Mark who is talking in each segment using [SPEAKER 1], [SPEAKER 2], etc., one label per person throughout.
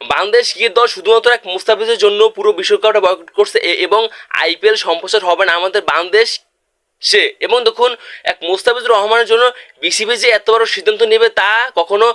[SPEAKER 1] Bangladesh cricket দল শুধুমাত্র এক মুস্তাফিজের জন্য পুরো বিশ্বকাপটা বয়কট করছে এবং আইপিএল সম্প্রচার হবে না। আমাদের বাংলাদেশ সে। এবং দেখুন, এক মুস্তাফিজুর রহমানের জন্য বিসিবি যে এত বড় সিদ্ধান্ত নেবে তা কখনো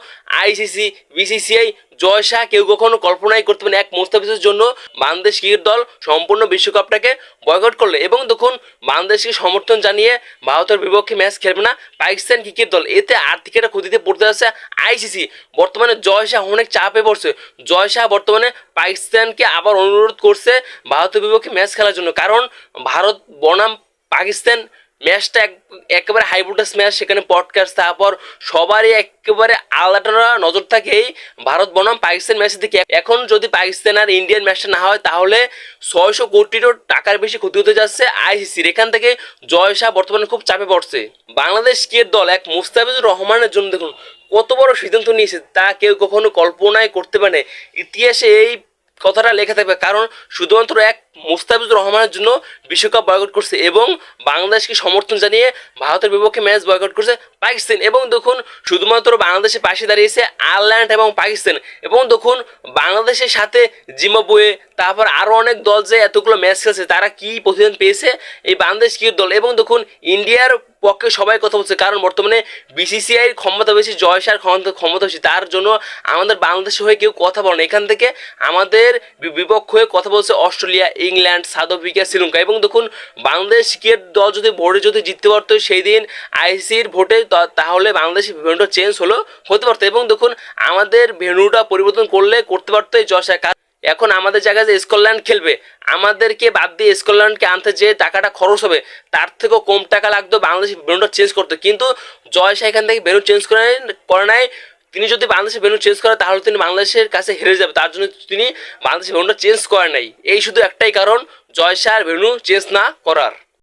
[SPEAKER 1] আইসিসি, বিসিসিআই, জয় শাহ কেউ কখনো কল্পনাই করতে পারে না। এক মুস্তাফিজের জন্য বাংলাদেশ ক্রিকেট দল সম্পূর্ণ বিশ্বকাপটাকে বয়কট করল। এবং দেখুন, বাংলাদেশকে সমর্থন জানিয়ে ভারতের বিপক্ষে ম্যাচ খেলবে না পাকিস্তান ক্রিকেট দল। এতে আর্থিক একটা ক্ষতিতে পড়তে যাচ্ছে আইসিসি। বর্তমানে জয় শাহ অনেক চাপে পড়ছে। জয় শাহ বর্তমানে পাকিস্তানকে আবার অনুরোধ করছে ভারতের বিপক্ষে ম্যাচ খেলার জন্য। কারণ ভারত বনাম পাকিস্তান ম্যাচটা এক একেবারে হাই ম্যাচ, সেখানে পডকাস্ট তারপর সবারই একেবারে আলাদা নজর থাকে এই ভারত বনাম পাকিস্তান ম্যাচের দিকে। এখন যদি পাকিস্তান আর ইন্ডিয়ান ম্যাচটা না হয়, তাহলে ছয়শো কোটিরও টাকার বেশি ক্ষতি হতে যাচ্ছে আইসিসির। এখান থেকে জয় শাহ বর্তমানে খুব চাপে পড়ছে। বাংলাদেশ ক্রিকেট দল এক মুস্তাফিজুর রহমানের জন্য দেখুন, কত বড় সিদ্ধান্ত নিয়েছে, তা কেউ কখনো কল্পনায় করতে পারে। ইতিহাসে এই কথাটা লেখা থাকবে, কারণ শুধুমাত্র এক মুস্তাফিজুর রহমানের জন্য বিশ্বকাপ বয়কট করছে এবং বাংলাদেশকে সমর্থন জানিয়ে ভারতের বিপক্ষে ম্যাচ বয়কট করছে পাকিস্তান। এবং দেখুন, শুধুমাত্র বাংলাদেশের পাশে দাঁড়িয়েছে আয়ারল্যান্ড এবং পাকিস্তান। এবং দেখুন, বাংলাদেশের সাথে জিম্বাবুয়ে, তারপর আরও অনেক দল যে এতগুলো ম্যাচ খেলছে, তারা কি প্রতিদান পেয়েছে? এই বাংলাদেশ ক্রিকেট দল। এবং দেখুন, ইন্ডিয়ার পক্ষে সবাই কথা বলছে, কারণ বর্তমানে বিসিসিআইয়ের ক্ষমতা বেশি জয়সার ক্ষমতা বেশি। তার জন্য আমাদের বাংলাদেশের হয়ে কেউ কথা বলে না। এখান থেকে আমাদের বিপক্ষ হয়ে কথা বলছে Australia England South Africa Sri Lanka এবং দেখুন বাংলাদেশ ক্রিকেট দল যদি ভোটে যদি জিততে পারতো সেই দিন আইসির ভোটে তাহলে বাংলাদেশের ভেন্যুটা চেঞ্জ হলো, হতে পারতো এবং দেখুন আমাদের ভেন্যুটা পরিবর্তন করলে করতে পারতো এই জয়সার কারণ এখন আমাদের জায়গায় যে স্কটল্যান্ড খেলবে, আমাদেরকে বাদ দিয়ে স্কটল্যান্ডকে আনতে যে টাকাটা খরচ হবে, তার থেকেও কম টাকা লাগতো, বাংলাদেশ বেনুটা চেঞ্জ করতে। কিন্তু জয় এখান থেকে বেনু চেঞ্জ করে করে নাই তিনি যদি বাংলাদেশের ভেন্যু চেঞ্জ করে, তাহলে তিনি বাংলাদেশের কাছে হেরে যাবে। তার জন্য তিনি বাংলাদেশের ভেন্যুটা চেঞ্জ করে নাই। এই শুধু একটাই কারণ, জয় শাহের ভেন্যু চেঞ্জ না করার।